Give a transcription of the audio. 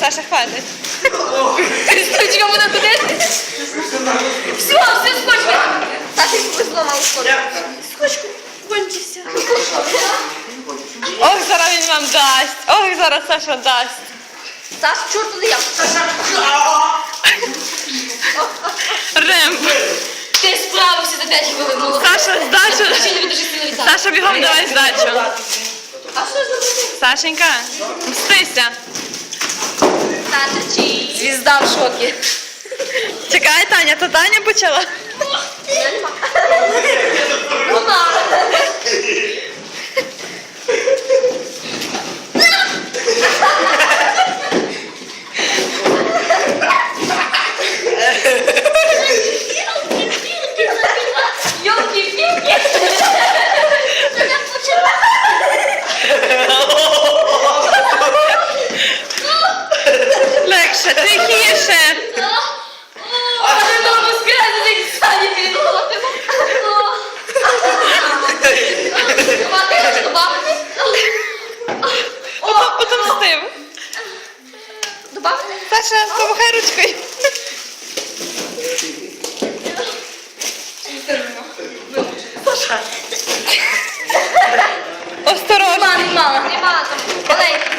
Саша, хватить. Стручка буде туди. Все, все, витягнути. Саша їх зламав скотч. Скотчку кончився. Ох, зараз він вам дасть. Ох, зараз Саша дасть. Саш, чорту не я. Рем. Ти справився за 5 хвилин. молодець. Саша, здачу. Ще не віддаши сильно від Саша, бігом давай здачу. А що за Сашенька, мстися. Звізда в шокі. Чекай, Таня, то Таня почала. легше, тихіше. А ти нам розказати, як самі підголоти. Отомстив. Добавити? Саша, помахай ручкою. Осторожно. Мала, мала, не мала там. Маленький.